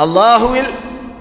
അള്ളാഹുവിൽ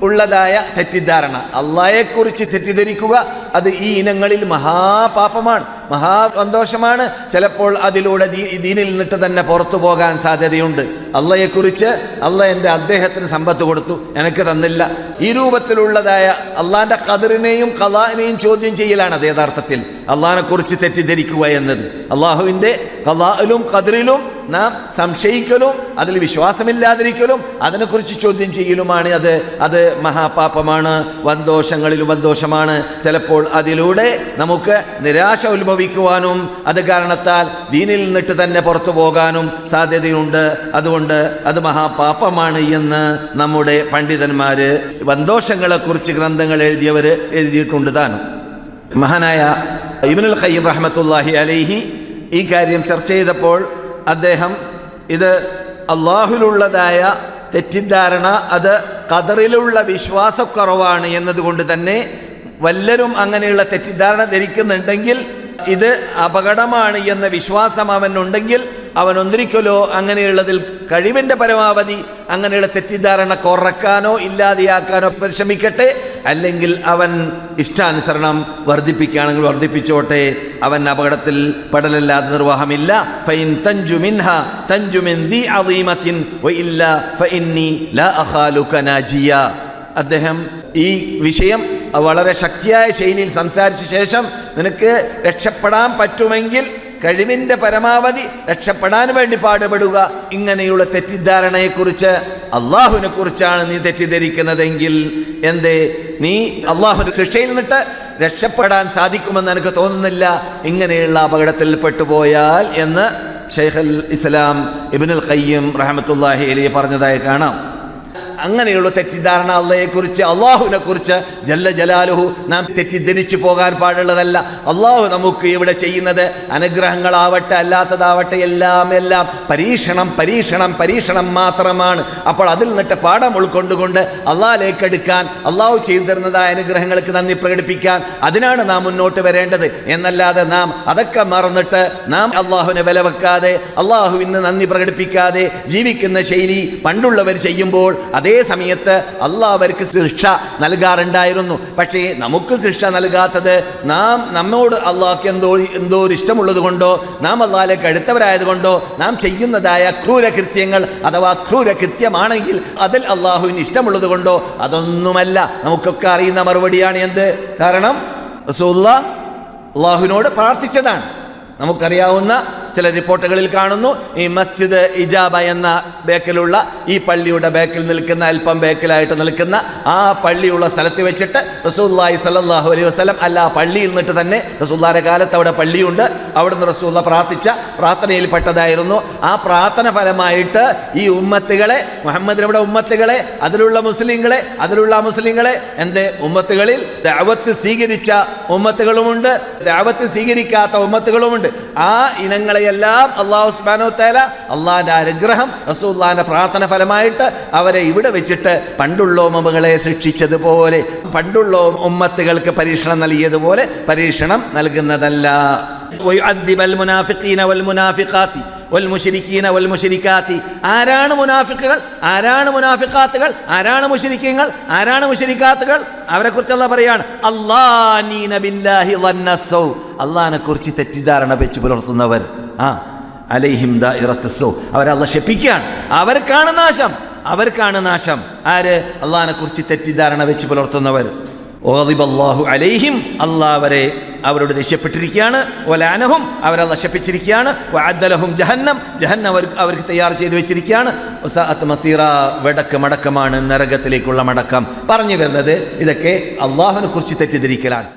ഉള്ളതായ തെറ്റിദ്ധാരണ. അള്ളാഹയെക്കുറിച്ച് തെറ്റിദ്ധരിക്കുക അത് ഈ ഇനങ്ങളിൽ മഹാപാപമാണ് മഹാ മഹാസന്തോഷമാണ്. ചിലപ്പോൾ അതിലൂടെ ദീ- ദീനിൽ നിന്നിട്ട് തന്നെ പുറത്തു പോകാൻ സാധ്യതയുണ്ട്. അള്ളയെക്കുറിച്ച് അള്ള എന്റെ അദ്ദേഹത്തിന് സമ്പത്ത് കൊടുത്തു എനിക്ക് തന്നില്ല. ഈ രൂപത്തിലുള്ളതായ അള്ളാന്റെ കതിറിനെയും കലാനെയും ചോദ്യം ചെയ്യലാണ് അത് യഥാർത്ഥത്തിൽ. അള്ളഹാനെക്കുറിച്ച് കുറിച്ച് തെറ്റിദ്ധരിക്കുക എന്നത്. അള്ളാഹുവിന്റെ കലാലും കതിറിലും നാം സംശയിക്കലും അതിൽ വിശ്വാസമില്ലാതിരിക്കലും അതിനെക്കുറിച്ച് ചോദ്യം ചെയ്യലുമാണ് അത്. അത് മഹാപാപമാണ് വന്തോഷങ്ങളിലും വന്തോഷമാണ് ചിലപ്പോൾ അതിലൂടെ നമുക്ക് നിരാശ ഉത്ഭവിക്കുവാനും അത് കാരണത്താൽ ദീനിൽ നിന്നിട്ട് തന്നെ പുറത്തു പോകാനും സാധ്യതയുണ്ട്. അതുകൊണ്ട് അത് മഹാപാപമാണ് എന്ന് നമ്മുടെ പണ്ഡിതന്മാർ വന്തോഷങ്ങളെക്കുറിച്ച് ഗ്രന്ഥങ്ങൾ എഴുതിയവർ എഴുതിയിട്ടുണ്ട് താനും. മഹാനായ ഇബിനുൽ ഖയ്യം റഹ്മത്തുല്ലാഹി അലൈഹി ഈ കാര്യം ചർച്ച ചെയ്തപ്പോൾ അദ്ദേഹം ഇത് അള്ളാഹുലുള്ളതായ തെറ്റിദ്ധാരണ അത് കതറിലുള്ള വിശ്വാസക്കുറവാണ് എന്നതുകൊണ്ട് തന്നെ വല്ലരും അങ്ങനെയുള്ള തെറ്റിദ്ധാരണ ധരിക്കുന്നുണ്ടെങ്കിൽ ഇത് അപകടമാണ് എന്ന വിശ്വാസം അവനുണ്ടെങ്കിൽ അവൻ ഒന്നിരിക്കലോ അങ്ങനെയുള്ളതിൽ കഴിവിന്റെ പരമാവധി അങ്ങനെയുള്ള തെറ്റിദ്ധാരണ കുറക്കാനോ ഇല്ലാതെയാക്കാനോ പരിശ്രമിക്കട്ടെ. അല്ലെങ്കിൽ അവൻ ഇഷ്ടാനുസരണം വർദ്ധിപ്പിക്കുകയാണെങ്കിൽ വർദ്ധിപ്പിച്ചോട്ടെ. അവൻ അപകടത്തിൽ പെടലല്ലാതെ നിർവാഹമില്ല. ഫൈൻ തഞ്ചു മിൻഹ തഞ്ചു മിൻ ദി അളീമത്തിൻ വഇല്ല ഫഇന്നി ലാ നാജിയ. അദ്ദേഹം ഈ വിഷയം വളരെ ശക്തിയായ ശൈലിയിൽ സംസാരിച്ച ശേഷം നിനക്ക് രക്ഷപ്പെടാൻ പറ്റുമെങ്കിൽ കഴിവിന്റെ പരമാവധി രക്ഷപ്പെടാൻ വേണ്ടി പാടുപെടുക. ഇങ്ങനെയുള്ള തെറ്റിദ്ധാരണയെക്കുറിച്ച് അള്ളാഹുവിനെ കുറിച്ചാണ് നീ തെറ്റിദ്ധരിക്കുന്നതെങ്കിൽ എന്തേ? നീ അള്ളാഹുവിന്റെ ശിക്ഷയിൽ നിന്നിട്ട് രക്ഷപ്പെടാൻ സാധിക്കുമെന്ന് എനിക്ക് തോന്നുന്നില്ല. ഇങ്ങനെയുള്ള അപകടത്തിൽ പെട്ടുപോയാൽ എന്ന് ഷെയ്ഖൽ ഇസ്ലാം ഇബിനുൽ ഖയ്യം റഹമത്തുല്ലാഹി അലി പറഞ്ഞതായി കാണാം. അങ്ങനെയുള്ള തെറ്റിദ്ധാരണ അള്ളയെക്കുറിച്ച് അള്ളാഹുവിനെ കുറിച്ച് ജല്ല ജലാലുഹു നാം തെറ്റിദ്ധരിച്ചു പോകാൻ പാടുള്ളതല്ല. അള്ളാഹു നമുക്ക് ഇവിടെ ചെയ്യുന്നത് അനുഗ്രഹങ്ങളാവട്ടെ അല്ലാത്തതാവട്ടെ എല്ലാം എല്ലാം. പരീക്ഷണം പരീക്ഷണം പരീക്ഷണം മാത്രമാണ്. അപ്പോൾ അതിൽ നിന്നിട്ട് പാഠം ഉൾക്കൊണ്ടുകൊണ്ട് അള്ളാഹിലേക്ക് എടുക്കാൻ അള്ളാഹു ചെയ്തു തരുന്നതായ അനുഗ്രഹങ്ങൾക്ക് നന്ദി പ്രകടിപ്പിക്കാൻ അതിനാണ് നാം മുന്നോട്ട് വരേണ്ടത്. എന്നല്ലാതെ നാം അതൊക്കെ മറന്നിട്ട് നാം അള്ളാഹുവിനെ വില വെക്കാതെ അള്ളാഹുവിന് നന്ദി പ്രകടിപ്പിക്കാതെ ജീവിക്കുന്ന ശൈലി പണ്ടുള്ളവർ ചെയ്യുമ്പോൾ അതേ സമയത്ത് അള്ളാഹ് അവർക്ക് ശിക്ഷ നൽകാറുണ്ടായിരുന്നു. പക്ഷേ നമുക്ക് ശിക്ഷ നൽകാത്തത് നാം നമ്മോട് അള്ളാഹ്ക്ക് എന്തോ എന്തോ ഒരു ഇഷ്ടമുള്ളത് കൊണ്ടോ നാം അള്ളാഹിലേക്ക് അടുത്തവരായത് കൊണ്ടോ നാം ചെയ്യുന്നതായ ക്രൂരകൃത്യങ്ങൾ അഥവാ ക്രൂരകൃത്യമാണെങ്കിൽ അതിൽ അള്ളാഹുവിന് ഇഷ്ടമുള്ളത് കൊണ്ടോ അതൊന്നുമല്ല. നമുക്കൊക്കെ അറിയുന്ന മറുപടിയാണ് എന്ത്? കാരണം റസൂല്ല അള്ളാഹുവിനോട് പ്രാർത്ഥിച്ചതാണ്. നമുക്കറിയാവുന്ന ചില റിപ്പോർട്ടുകളിൽ കാണുന്നു ഈ മസ്ജിദ് ഇജാബ എന്ന ബേക്കിലുള്ള ഈ പള്ളിയുടെ ബേക്കിൽ നിൽക്കുന്ന അല്പം ബേക്കിലായിട്ട് നിൽക്കുന്ന ആ പള്ളിയുള്ള സ്ഥലത്ത് വെച്ചിട്ട് റസൂല്ലായി സല്ലാഹു അലൈഹി വസ്ലം അല്ല ആ പള്ളിയിൽ നിന്നിട്ട് തന്നെ റസൂല്ലാരെ കാലത്ത് അവിടെ പള്ളിയുണ്ട്. അവിടുന്ന് റസൂല്ല പ്രാർത്ഥിച്ച പ്രാർത്ഥനയിൽപ്പെട്ടതായിരുന്നു. ആ പ്രാർത്ഥന ഫലമായിട്ട് ഈ ഉമ്മത്തുകളെ മുഹമ്മദിനുടെ ഉമ്മത്തുകളെ അതിലുള്ള മുസ്ലിങ്ങളെ അതിലുള്ള മുസ്ലിങ്ങളെ എന്റെ ഉമ്മത്തുകളിൽ ദാവത്ത് സ്വീകരിച്ച ഉമ്മത്തുകളുമുണ്ട് ദാവത്ത് സ്വീകരിക്കാത്ത ഉമ്മത്തുകളുമുണ്ട്. ആ ഇവങ്ങളെയെല്ലാം അള്ളാഹു ഉസ്മാനോ തേല അള്ളാഹിന്റെ അനുഗ്രഹം റസൂല്ലാന്റെ പ്രാർത്ഥന ഫലമായിട്ട് അവരെ ഇവിടെ വെച്ചിട്ട് പണ്ടുള്ള ഉമ്മകളെ ശിക്ഷിച്ചതുപോലെ പണ്ടുള്ള ഉമ്മത്തുകൾക്ക് പരീക്ഷണം നൽകിയതുപോലെ പരീക്ഷണം നൽകുന്നതല്ല. വൽമുഷിരിക്കീന വൽമുഷിരിക്കാത്തി ആരാണ് മുനാഫിക്കുകൾ ആരാണ് മുനാഫിക്കാത്തുകൾ ആരാണ് മുഷിരിക്കീങ്ങൾ ആരാണ് മുഷിരിക്കാത്തുകൾ അവരെക്കുറിച്ച് അല്ല പറയാണ് അള്ളാഹീന ബില്ലാഹി വന്നസൗ അള്ളഹാനെ കുറിച്ച് തെറ്റിദ്ധാരണ വെച്ച് പുലർത്തുന്നവർ. ആ അലൈഹിം ദ ഇറത്തസോ അവരല്ല ശപിക്കുകയാണ്. അവർക്കാണ് നാശം. അവർക്കാണ് നാശം. ആര്? അള്ളഹാനെ കുറിച്ച് തെറ്റിദ്ധാരണ വെച്ച് പുലർത്തുന്നവർ. ഓദിബല്ലാഹു അലൈഹിം. അള്ളാഹ് അവരെ അവരോട് ദേഷ്യപ്പെട്ടിരിക്കുകയാണ്. ഒലാനഹും അവരെ നശിപ്പിച്ചിരിക്കുകയാണ് അദ്ദലഹും ജഹന്നം. ജഹന്നം അവർ അവർക്ക് തയ്യാർ ചെയ്തു വെച്ചിരിക്കുകയാണ്. ഒസാഅത്ത് മസീറ വെടക്ക് മടക്കമാണ് നരകത്തിലേക്കുള്ള മടക്കം. പറഞ്ഞു വരുന്നത് ഇതൊക്കെ അള്ളാഹുവിനെ കുറിച്ച് തെറ്റിദ്ധരിക്കലാണ്.